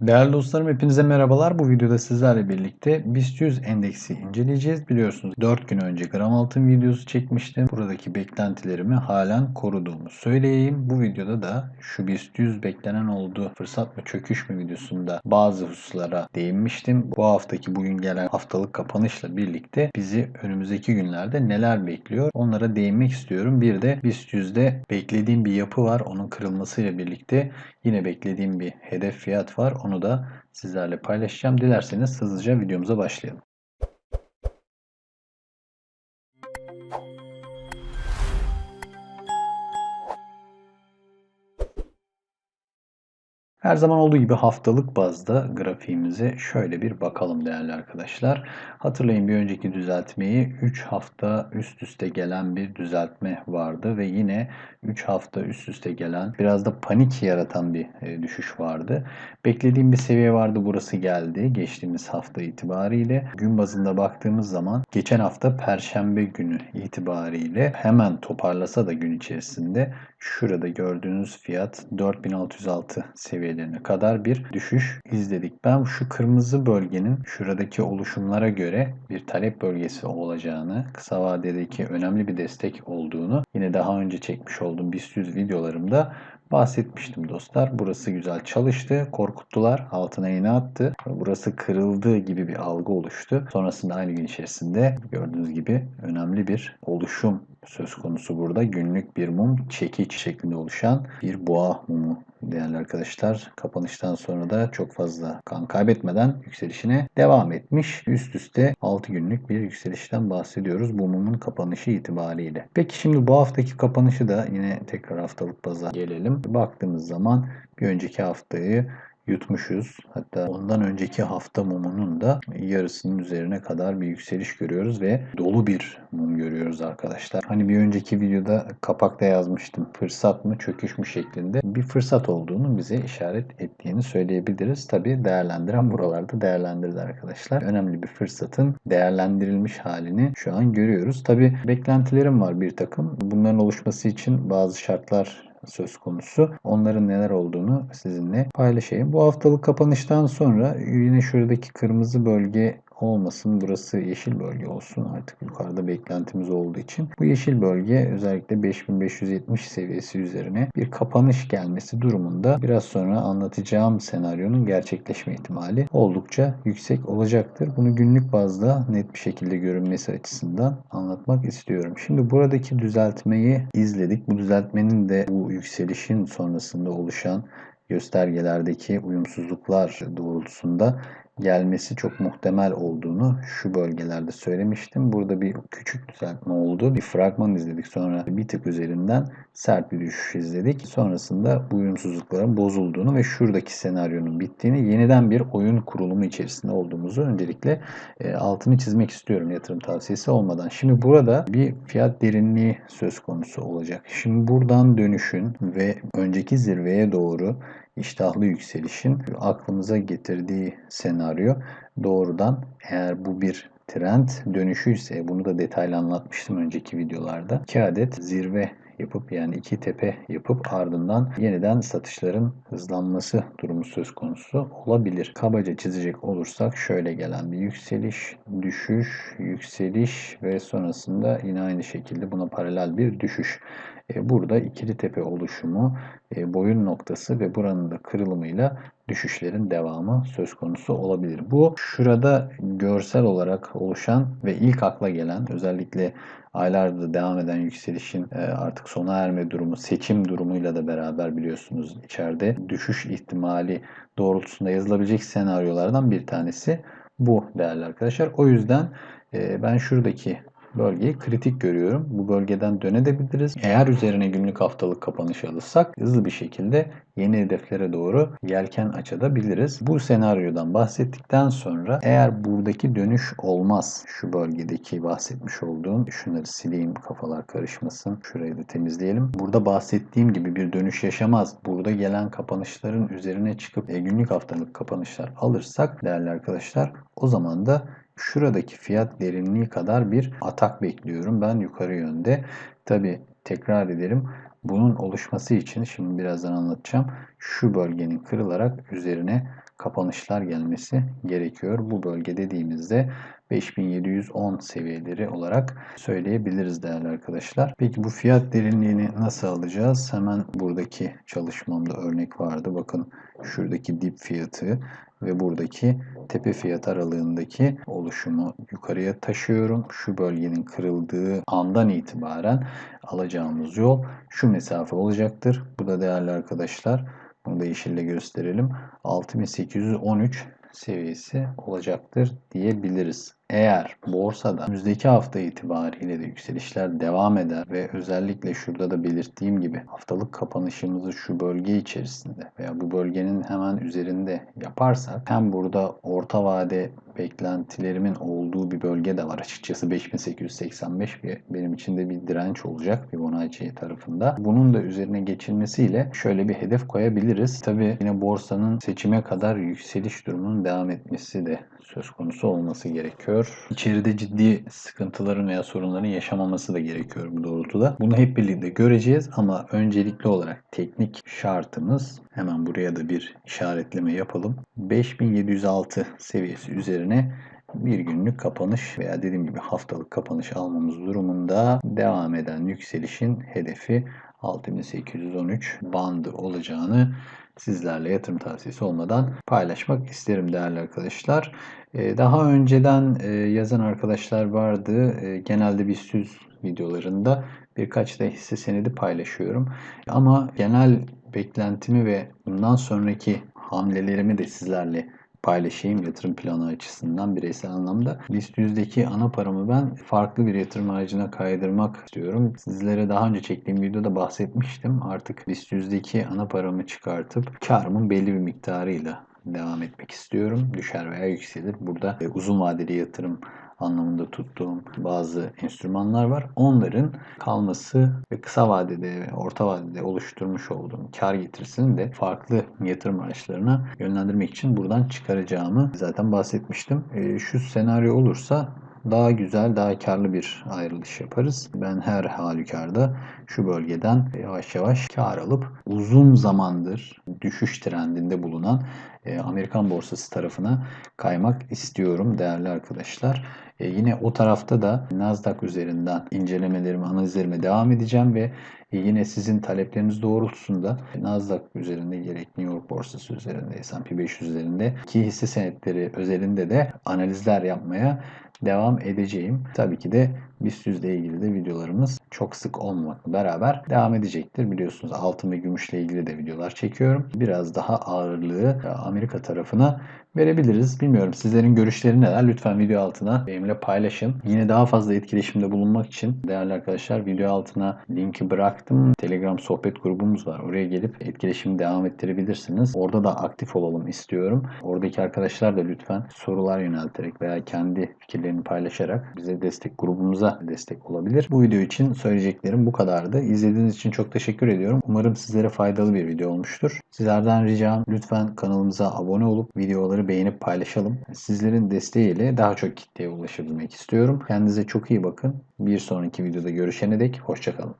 Değerli dostlarım hepinize merhabalar. Bu videoda sizlerle birlikte BIST 100 endeksi inceleyeceğiz. Biliyorsunuz 4 gün önce gram altın videosu çekmiştim. Buradaki beklentilerimi halen koruduğumu söyleyeyim. Bu videoda da şu BIST 100 beklenen olduğu fırsat mı çöküş mü videosunda bazı hususlara değinmiştim. Bu haftaki bugün gelen haftalık kapanışla birlikte bizi önümüzdeki günlerde neler bekliyor onlara değinmek istiyorum. Bir de BIST 100'de beklediğim bir yapı var. Onun kırılmasıyla birlikte yine beklediğim bir hedef fiyat var. Onu da sizlerle paylaşacağım. Dilerseniz hızlıca videomuza başlayalım. Her zaman olduğu gibi haftalık bazda grafiğimize şöyle bir bakalım değerli arkadaşlar. Hatırlayın bir önceki düzeltmeyi 3 hafta üst üste gelen bir düzeltme vardı ve yine 3 hafta üst üste gelen biraz da panik yaratan bir e, düşüş vardı. Beklediğim bir seviye vardı burası geldi geçtiğimiz hafta itibariyle. Gün bazında baktığımız zaman geçen hafta perşembe günü itibariyle hemen toparlasa da gün içerisinde şurada gördüğünüz fiyat 4606 seviyelerine kadar bir düşüş izledik. Ben şu kırmızı bölgenin şuradaki oluşumlara göre bir talep bölgesi olacağını, kısa vadedeki önemli bir destek olduğunu yine daha önce çekmiş olduğum BIST 100 videolarımda bahsetmiştim dostlar. Burası güzel çalıştı. Korkuttular. Altına iğne attı. Burası kırıldı gibi bir algı oluştu. Sonrasında aynı gün içerisinde gördüğünüz gibi önemli bir oluşum söz konusu burada. Günlük bir mum çekiç şeklinde oluşan bir boğa mumu değerli arkadaşlar. Kapanıştan sonra da çok fazla kan kaybetmeden yükselişine devam etmiş. Üst üste 6 günlük bir yükselişten bahsediyoruz bu mumun kapanışı itibariyle. Peki şimdi bu haftaki kapanışı da yine tekrar haftalık baza gelelim. Baktığımız zaman bir önceki haftayı yutmuşuz. Hatta ondan önceki hafta mumunun da yarısının üzerine kadar bir yükseliş görüyoruz ve dolu bir mum görüyoruz arkadaşlar. Hani bir önceki videoda kapakta yazmıştım. Fırsat mı çöküş mü şeklinde bir fırsat olduğunu bize işaret ettiğini söyleyebiliriz. Tabi değerlendiren buralarda değerlendirdi arkadaşlar. Önemli bir fırsatın değerlendirilmiş halini şu an görüyoruz. Tabi beklentilerim var bir takım. Bunların oluşması için bazı şartlar söz konusu. Onların neler olduğunu sizinle paylaşayım. Bu haftalık kapanıştan sonra yine şuradaki kırmızı bölge olmasın. Burası yeşil bölge olsun. Artık yukarıda beklentimiz olduğu için. Bu yeşil bölge özellikle 5570 seviyesi üzerine bir kapanış gelmesi durumunda biraz sonra anlatacağım senaryonun gerçekleşme ihtimali oldukça yüksek olacaktır. Bunu günlük bazda net bir şekilde görünmesi açısından anlatmak istiyorum. Şimdi buradaki düzeltmeyi izledik. Bu düzeltmenin de bu yükselişin sonrasında oluşan göstergelerdeki uyumsuzluklar doğrultusunda gelmesi çok muhtemel olduğunu şu bölgelerde söylemiştim. Burada bir küçük düzeltme oldu. Bir fragman izledik. Sonra bir tık üzerinden sert bir düşüş izledik. Sonrasında uyumsuzlukların bozulduğunu ve şuradaki senaryonun bittiğini, yeniden bir oyun kurulumu içerisinde olduğumuzu öncelikle e, altını çizmek istiyorum yatırım tavsiyesi olmadan. Şimdi burada bir fiyat derinliği söz konusu olacak. Şimdi buradan dönüşün ve önceki zirveye doğru iştahlı yükselişin aklımıza getirdiği senaryo doğrudan eğer bu bir trend dönüşü ise bunu da detaylı anlatmıştım önceki videolarda. 2 adet zirve yapıp yani iki tepe yapıp ardından yeniden satışların hızlanması durumu söz konusu olabilir. Kabaca çizecek olursak şöyle gelen bir yükseliş, düşüş, yükseliş ve sonrasında yine aynı şekilde buna paralel bir düşüş. E, burada ikili tepe oluşumu, e, boyun noktası ve buranın da kırılımıyla düşüşlerin devamı söz konusu olabilir. Bu şurada görsel olarak oluşan ve ilk akla gelen özellikle aylarda devam eden yükselişin e, artık sona erme durumu, seçim durumuyla da beraber biliyorsunuz içeride düşüş ihtimali doğrultusunda yazılabilecek senaryolardan bir tanesi bu değerli arkadaşlar. O yüzden ben şuradaki bölgeyi kritik görüyorum. Bu bölgeden dönebiliriz. Eğer üzerine günlük haftalık kapanış alırsak hızlı bir şekilde yeni hedeflere doğru yelken açabiliriz. Bu senaryodan bahsettikten sonra eğer buradaki dönüş olmaz şu bölgedeki bahsetmiş olduğum şunları sileyim kafalar karışmasın. Şurayı da temizleyelim. Burada bahsettiğim gibi bir dönüş yaşamaz. Burada gelen kapanışların üzerine çıkıp e, günlük haftalık kapanışlar alırsak değerli arkadaşlar o zaman da şuradaki fiyat derinliği kadar bir atak bekliyorum ben yukarı yönde. Tabi tekrar ederim bunun oluşması için şimdi birazdan anlatacağım. Şu bölgenin kırılarak üzerine kapanışlar gelmesi gerekiyor. Bu bölge dediğimizde 5710 seviyeleri olarak söyleyebiliriz değerli arkadaşlar. Peki bu fiyat derinliğini nasıl alacağız? Hemen buradaki çalışmamda örnek vardı. Bakın şuradaki dip fiyatı ve buradaki tepe fiyat aralığındaki oluşumu yukarıya taşıyorum. Şu bölgenin kırıldığı andan itibaren alacağımız yol şu mesafe olacaktır. Bu da değerli arkadaşlar bunu da yeşille gösterelim. 6813 seviyesi olacaktır diyebiliriz. Eğer borsada önümüzdeki hafta itibariyle de yükselişler devam eder ve özellikle şurada da belirttiğim gibi haftalık kapanışımızı şu bölge içerisinde veya bu bölgenin hemen üzerinde yaparsak hem burada orta vade beklentilerimin olduğu bir bölge de var. Açıkçası 5885 bir, benim için de bir direnç olacak Fibonacci tarafında. Bunun da üzerine geçilmesiyle şöyle bir hedef koyabiliriz. Tabi yine borsanın seçime kadar yükseliş durumunun devam etmesi de söz konusu olması gerekiyor. İçeride ciddi sıkıntıların veya sorunların yaşamaması da gerekiyor bu doğrultuda. Bunu hep birlikte göreceğiz ama öncelikli olarak teknik şartımız hemen buraya da bir işaretleme yapalım. 5706 seviyesi üzerine bir günlük kapanış veya dediğim gibi haftalık kapanış almamız durumunda devam eden yükselişin hedefi 6813 bandı olacağını sizlerle yatırım tavsiyesi olmadan paylaşmak isterim değerli arkadaşlar. Ee, daha önceden e, yazan arkadaşlar vardı. Ee, genelde bir süz videolarında birkaç da hisse senedi paylaşıyorum. Ama genel beklentimi ve bundan sonraki hamlelerimi de sizlerle paylaşayım yatırım planı açısından bireysel anlamda. BIST yüzdeki ana paramı ben farklı bir yatırım aracına kaydırmak istiyorum. Sizlere daha önce çektiğim videoda bahsetmiştim. Artık BIST yüzdeki ana paramı çıkartıp karımın belli bir miktarıyla devam etmek istiyorum. Düşer veya yükselir. Burada e, uzun vadeli yatırım anlamında tuttuğum bazı enstrümanlar var. Onların kalması ve kısa vadede ve orta vadede oluşturmuş olduğum kar getirisini de farklı yatırım araçlarına yönlendirmek için buradan çıkaracağımı zaten bahsetmiştim. E, şu senaryo olursa daha güzel, daha karlı bir ayrılış yaparız. Ben her halükarda şu bölgeden yavaş yavaş kar alıp uzun zamandır düşüş trendinde bulunan e, Amerikan borsası tarafına kaymak istiyorum değerli arkadaşlar. E, yine o tarafta da Nasdaq üzerinden incelemelerimi, analizlerime devam edeceğim ve e, yine sizin talepleriniz doğrultusunda Nasdaq üzerinde gerek New York borsası üzerinde, S&P 500 üzerinde ki hisse senetleri özelinde de analizler yapmaya devam edeceğim. Tabii ki de BIST ile ilgili de videolarımız çok sık olmamakla beraber devam edecektir. Biliyorsunuz altın ve gümüşle ilgili de videolar çekiyorum. Biraz daha ağırlığı Amerika tarafına verebiliriz. Bilmiyorum sizlerin görüşleri neler? Lütfen video altına benimle paylaşın. Yine daha fazla etkileşimde bulunmak için değerli arkadaşlar video altına linki bıraktım. Telegram sohbet grubumuz var. Oraya gelip etkileşimi devam ettirebilirsiniz. Orada da aktif olalım istiyorum. Oradaki arkadaşlar da lütfen sorular yönelterek veya kendi fikirlerini paylaşarak bize destek grubumuza destek olabilir. Bu video için söyleyeceklerim bu kadardı. İzlediğiniz için çok teşekkür ediyorum. Umarım sizlere faydalı bir video olmuştur. Sizlerden ricam lütfen kanalımıza abone olup videoları beğenip paylaşalım. Sizlerin desteğiyle daha çok kitleye ulaşabilmek istiyorum. Kendinize çok iyi bakın. Bir sonraki videoda görüşene dek hoşçakalın.